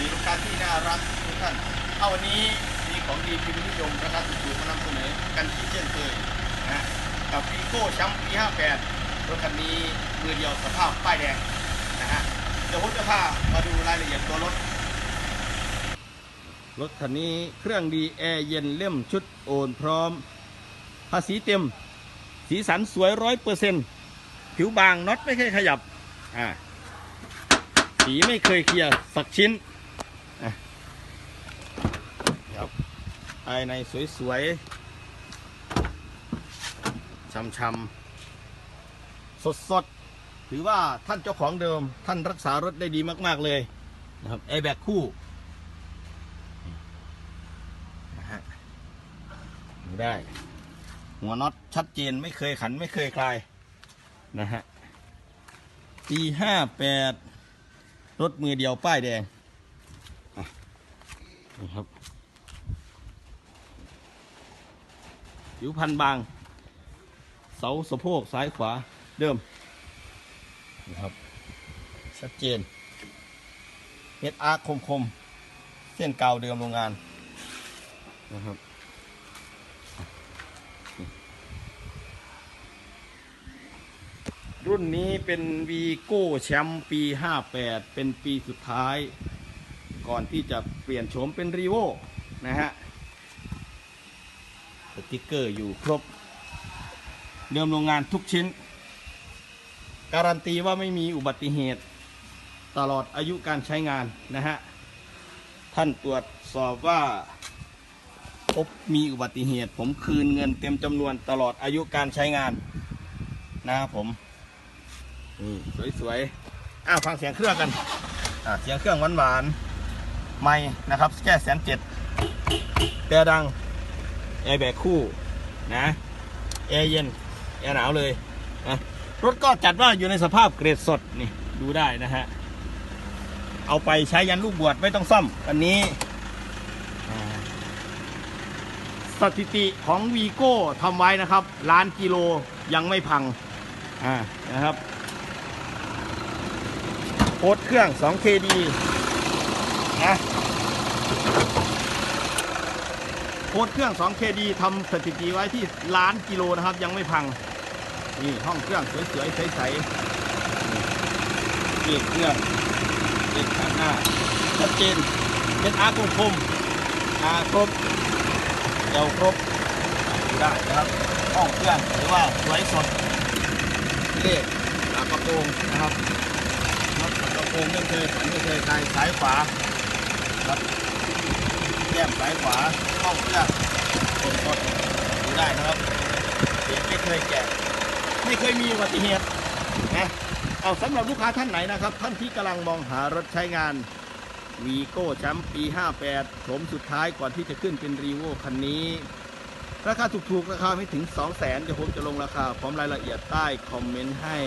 รถคันที่น่ารักทุกท่าน เอาวันนี้มีของดีพิมพ์นิยมราคาถูกๆมานำเสนอกันที่เช่นเคยนะกับวีโก้แชมป์ปี58รถคันนี้มือเดียวสภาพป้ายแดงนะฮะเดี๋ยวผมจะพามาดูรายละเอียดตัวรถ รถคันนี้เครื่องดีแอร์เย็นเล่มชุดโอนพร้อม ภาษีเต็ม สีสันสวยร้อยเปอร์เซ็นต์ผิวบางน็อตไม่เคยขยับ อ่า สีไม่เคยเคลียร์สักชิ้น ครับภายในสวยๆช่ำๆสดๆ ถือว่าท่านเจ้าของเดิม ท่านรักษารถได้ดีมากๆเลยนะครับแอร์แบกคู่นะฮะดูได้ หัวน็อตชัดเจนไม่เคยขันไม่เคยคลายนะฮะปีห้าแปดรถมือเดียวป้ายแดงอะครับ ผิวพันบาง เสาสะโพกซ้ายขวาเดิมนะครับชัดเจนเม็ดอาร์คคมๆ เส้นกาวเดิมโรงงานนะครับรุ่นนี้เป็นวีโก้แชมป์ปี 58 เป็นปีสุดท้าย ก่อนที่จะเปลี่ยนโฉมเป็นรีโวนะฮะส ติกเกอร์อยู่ครบ เดิมโรงงานทุกชิ้น การันตีว่าไม่มีอุบัติเหตุตลอดอายุการใช้งานนะฮะ ท่านตรวจสอบว่าพบมีอุบัติเหตุ ผมคืนเงินเต็มจำนวนตลอดอายุการใช้งานนะครับผมนี่สวยๆอ้าวฟังเสียงเครื่องกันอ่าเสียงเครื่องหวานๆไม่นะครับ แค่แสนเจ็ดแต่ดัง แอร์แบกคู่นะแอร์เย็นแอร์หนาวเลยนะรถก็จัดว่าอยู่ในสภาพเกรดสดนี่ดูได้นะฮะ เอาไปใช้ยันลูกบวชไม่ต้องซ่อมอันนี้สถิติของวีโก้ทำไว้นะครับ ล้านกิโลยังไม่พังอ่านะครับโคตรเครื่อง 2KD นะ โคตรเครื่อง 2KD ทำสถิติไว้ที่ล้านกิโลนะครับ ยังไม่พัง นี่ห้องเครื่องสวยๆใสๆนี่เครื่องเด็กข้างหน้าชัดเจนเป็นอาร์คคมอาร์ครบเอวครบดูได้นะครับ ห้องเครื่องหรือว่าสวยสดเลขฝากระโปรงนะครับฝากระโปรงไม่เคยขันไม่เคยคลายสายขวาครับ ก้มสายขวาห้องเครื่องสดสดดูได้นะครับเสียงไม่เคยแกะไม่เคยมีอุบัติเหตุนะเอาสำหรับลูกค้าท่านไหนนะครับ ท่านที่กำลังมองหารถใช้งานวีโก้แชมป์ปี 58 โฉมสุดท้ายก่อนที่จะขึ้นเป็นรีโวคันนี้ ราคาถูกๆ ราคาไม่ถึง 2 0 0 0 0 0เดี๋ยวผมจะลงราคาพร้อมรายละเอียดใต้คอมเมนต์ให้